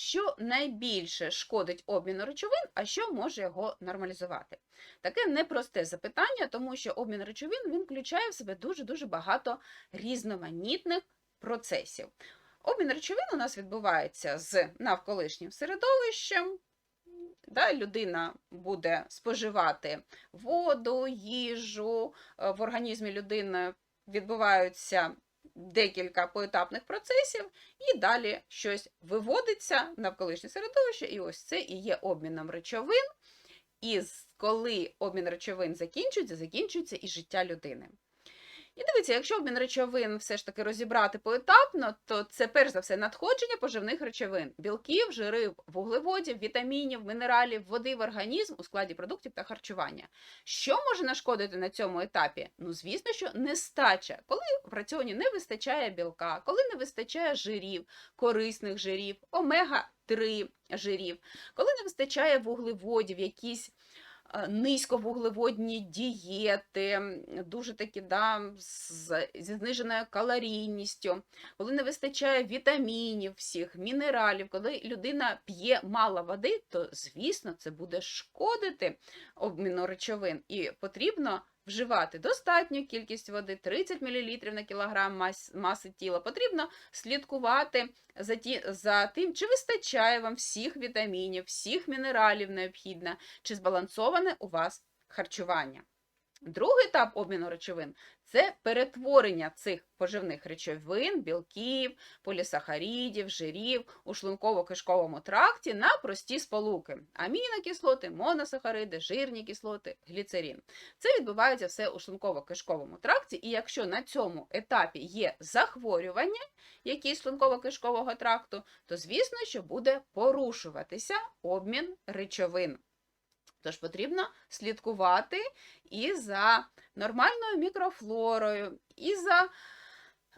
що найбільше шкодить обміну речовин, а що може його нормалізувати? Таке непросте запитання, тому що обмін речовин він включає в себе дуже-дуже багато різноманітних процесів. Обмін речовин у нас відбувається з навколишнім середовищем. Да, людина буде споживати воду, їжу, е, в організмі людини відбуваються декілька поетапних процесів, і далі щось виводиться навколишнє середовище, і ось це і є обміном речовин. І коли обмін речовин закінчується, закінчується і життя людини. І дивіться, якщо обмін речовин все ж таки розібрати поетапно, то це перш за все надходження поживних речовин: білків, жирів, вуглеводів, вітамінів, мінералів, води в організм у складі продуктів та харчування. Що може нашкодити на цьому етапі? Ну, звісно, що нестача, коли в раціоні не вистачає білка, коли не вистачає жирів, корисних жирів, омега-3 жирів, коли не вистачає вуглеводів, якісь низьковуглеводні дієти, дуже такі да, з, зі зниженою калорійністю, коли не вистачає вітамінів всіх, мінералів, коли людина п'є мало води, то звісно це буде шкодити обміну речовин. І потрібно вживати достатню кількість води, 30 мл на кілограм мас- маси тіла. Потрібно слідкувати за, ті, за тим, чи вистачає вам всіх вітамінів, всіх мінералів необхідно, чи збалансоване у вас харчування. Другий етап обміну речовин це перетворення цих поживних речовин, білків, полісахарідів, жирів у шлунково-кишковому тракті на прості сполуки: амінокислоти, моносахариди, жирні кислоти, гліцерин. Це відбувається все у шлунково-кишковому тракті, і якщо на цьому етапі є захворювання якісь шлунково-кишкового тракту, то звісно, що буде порушуватися обмін речовин. Тож потрібно слідкувати і за нормальною мікрофлорою, і за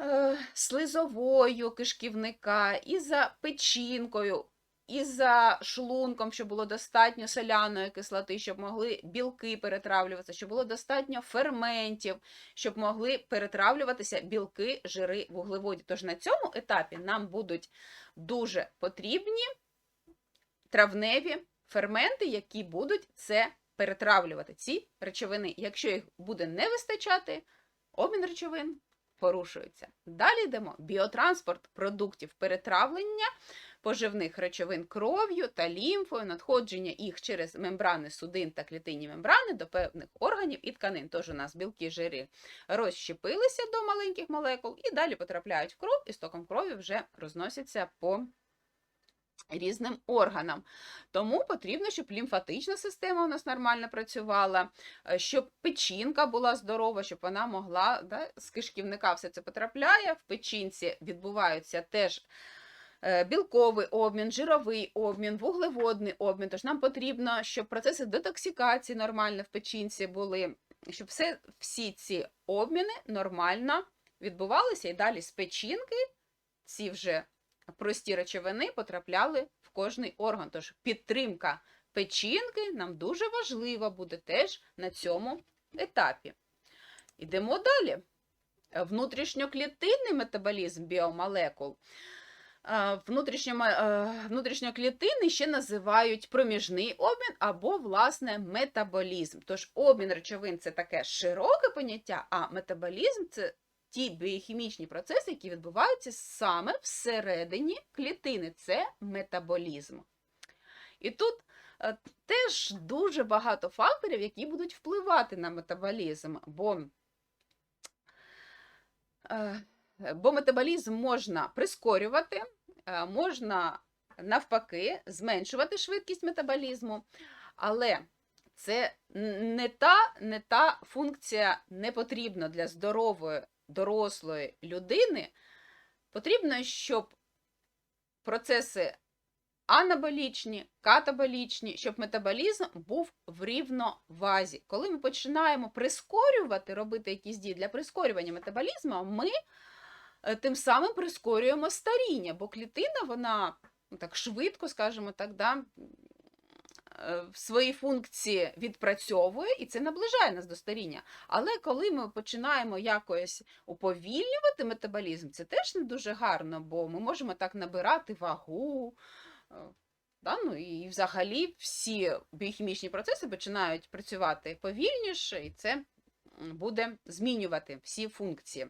е, слизовою кишківника, і за печінкою, і за шлунком, щоб було достатньо соляної кислоти, щоб могли білки перетравлюватися, щоб було достатньо ферментів, щоб могли перетравлюватися білки, жири, вуглеводі. Тож на цьому етапі нам будуть дуже потрібні травневі ферменти, які будуть це перетравлювати, ці речовини. Якщо їх буде не вистачати, обмін речовин порушується. Далі йдемо біотранспорт продуктів перетравлення поживних речовин кров'ю та лімфою, надходження їх через мембрани судин та клітинні мембрани до певних органів і тканин. Тож у нас білки, жири розщепилися до маленьких молекул і далі потрапляють в кров, і стоком крові вже розносяться по різним органам. Тому потрібно, щоб лімфатична система у нас нормально працювала, е, щоб печінка була здорова, щоб вона могла да, з кишківника все це потрапляє. В печінці відбуваються теж е, білковий обмін, жировий обмін, вуглеводний обмін. Тож нам потрібно, щоб процеси детоксикації нормально в печінці були, щоб все, всі ці обміни нормально відбувалися і далі з печінки ці вже прості речовини потрапляли в кожний орган. Тож підтримка печінки нам дуже важлива буде теж на цьому етапі. Ідемо далі. Внутрішньоклітинний метаболізм біомолекул. Е, Внутрішньоклітинний ще називають проміжний обмін або, власне, метаболізм. Тож обмін речовин це таке широке поняття, а метаболізм це ті біохімічні процеси, які відбуваються саме всередині клітини. Це метаболізм. І тут е, теж дуже багато факторів, які будуть впливати на метаболізм, бо, е, бо метаболізм можна прискорювати, е, можна навпаки зменшувати швидкість метаболізму, але це не та, не та функція не потрібна для здорової дорослої людини. Потрібно, щоб процеси анаболічні, катаболічні, щоб метаболізм був в рівновазі. Коли ми починаємо прискорювати, робити якісь дії для прискорювання метаболізму, ми е, тим самим прискорюємо старіння, бо клітина, вона ну, так швидко, скажімо так, да, свої функції відпрацьовує, і це наближає нас до старіння. Але коли ми починаємо якось уповільнювати метаболізм, це теж не дуже гарно, бо ми можемо так набирати вагу, Е, Да? Ну, і взагалі всі біохімічні процеси починають працювати повільніше, і це буде змінювати всі функції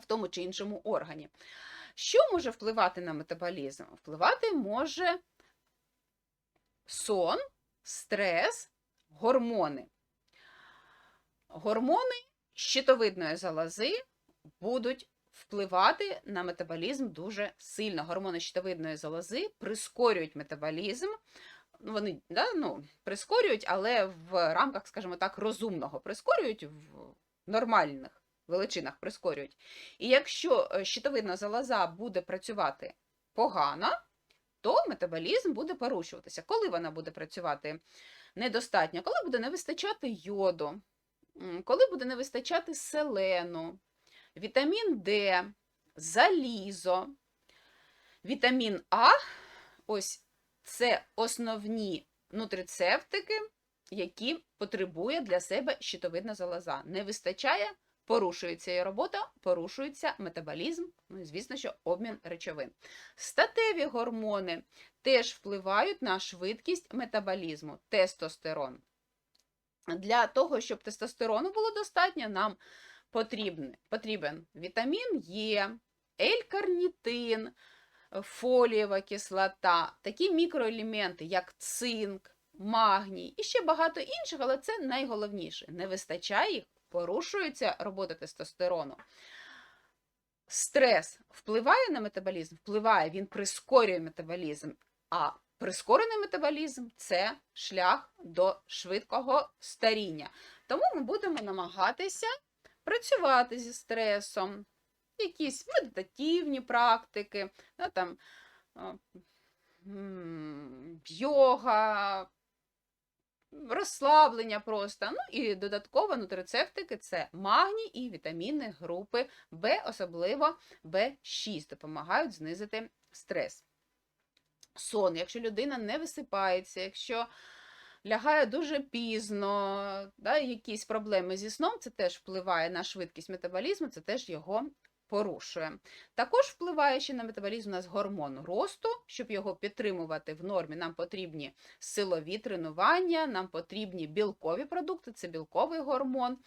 в тому чи іншому органі. Що може впливати на метаболізм? Впливати може сон, стрес, гормони. Гормони щитовидної залози будуть впливати на метаболізм дуже сильно. Гормони щитовидної залози прискорюють метаболізм. Ну, Вони да, ну, прискорюють, але в рамках, скажімо так, розумного прискорюють в нормальних величинах прискорюють. І якщо е, щитовидна залоза буде працювати погано, то метаболізм буде порушуватися. Коли вона буде працювати недостатньо? Коли буде не вистачати йоду, коли буде не вистачати селену, вітамін Д, залізо, вітамін А, ось це основні нутрицептики, які потребує для себе щитовидна залоза. Не вистачає, порушується її робота, порушується метаболізм, ну і звісно, що обмін речовин. Статеві гормони теж впливають на швидкість метаболізму, тестостерон. Для того, щоб тестостерону було достатньо, нам потрібен, потрібен вітамін Е, L-карнітин, фолієва кислота, такі мікроелементи, як цинк, магній і ще багато інших, але це найголовніше. Не вистачає їх, порушується робота тестостерону. Стрес впливає на метаболізм? Впливає, він прискорює метаболізм. А прискорений метаболізм це шлях до швидкого старіння. Тому ми будемо намагатися працювати зі стресом, якісь медитативні практики, да, там, йога, розслаблення просто. Ну і додатково нутрицептики це магній і вітаміни групи В, особливо В6, допомагають знизити стрес. Сон, якщо людина не висипається, якщо лягає дуже пізно, да, якісь проблеми зі сном, це теж впливає на швидкість метаболізму, це теж його порушує. Також впливає ще на метаболізм у нас гормон росту. Щоб його підтримувати в нормі, нам потрібні силові тренування, нам потрібні білкові продукти, це білковий гормон.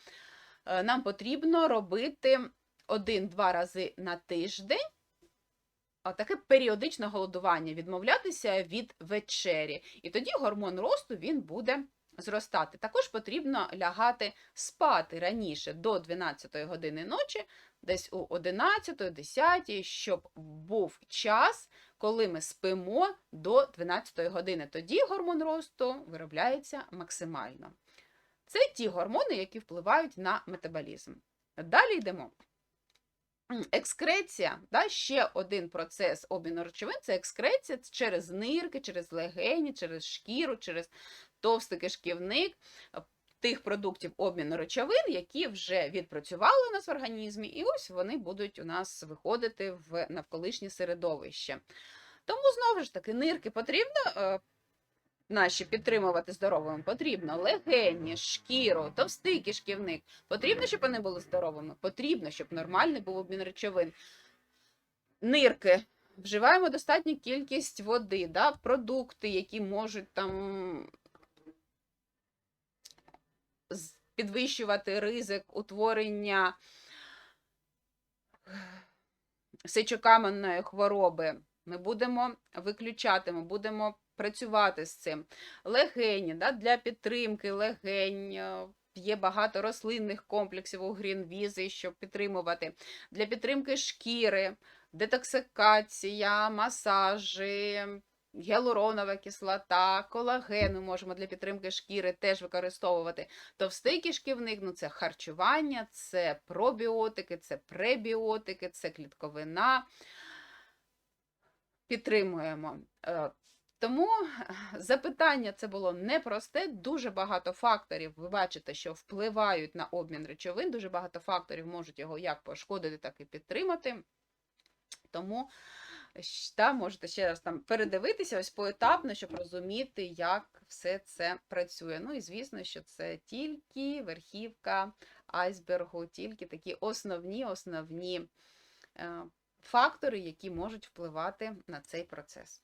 Е, Нам потрібно робити один-два рази на тиждень. Таке періодичне голодування, відмовлятися від вечері. І тоді гормон росту він буде зростати. Також потрібно лягати спати раніше до 12 години ночі, десь у 11-10, щоб був час, коли ми спимо до 12 години. Тоді гормон росту виробляється максимально. Це ті гормони, які впливають на метаболізм. Далі йдемо. Екскреція, да, ще один процес обміну речовин це екскреція через нирки, через легені, через шкіру, через товстий кишківник е, тих продуктів обміну речовин, які вже відпрацювали у нас в організмі, і ось вони будуть у нас виходити в навколишнє середовище. Тому знову ж таки нирки потрібно е, наші підтримувати здоровими, потрібно легені, шкіру, товстий кишківник. Потрібно, щоб вони були здоровими, потрібно, щоб нормальний був обмін речовин. Нирки. Вживаємо достатню кількість води, да? продукти, які можуть там з- підвищувати ризик утворення сечокаменної хвороби. Ми будемо виключати, ми будемо працювати з цим. Легені, да, для підтримки легень. е, Є багато рослинних комплексів у грінвізи, щоб підтримувати. Для підтримки шкіри, детоксикація, масажі, гіалуронова кислота, колаген ми можемо для підтримки шкіри теж використовувати. Товстий кишківник ну це харчування, це пробіотики, це пребіотики, це клітковина. Підтримуємо. Е, Тому запитання це було непросте, дуже багато факторів. Ви бачите, що впливають на обмін речовин, дуже багато факторів можуть його як пошкодити, так і підтримати. Тому та, можете ще раз там передивитися ось поетапно, щоб розуміти, як все це працює. Ну і звісно, що це тільки верхівка айсбергу, тільки такі основні, основні е, фактори, які можуть впливати на цей процес.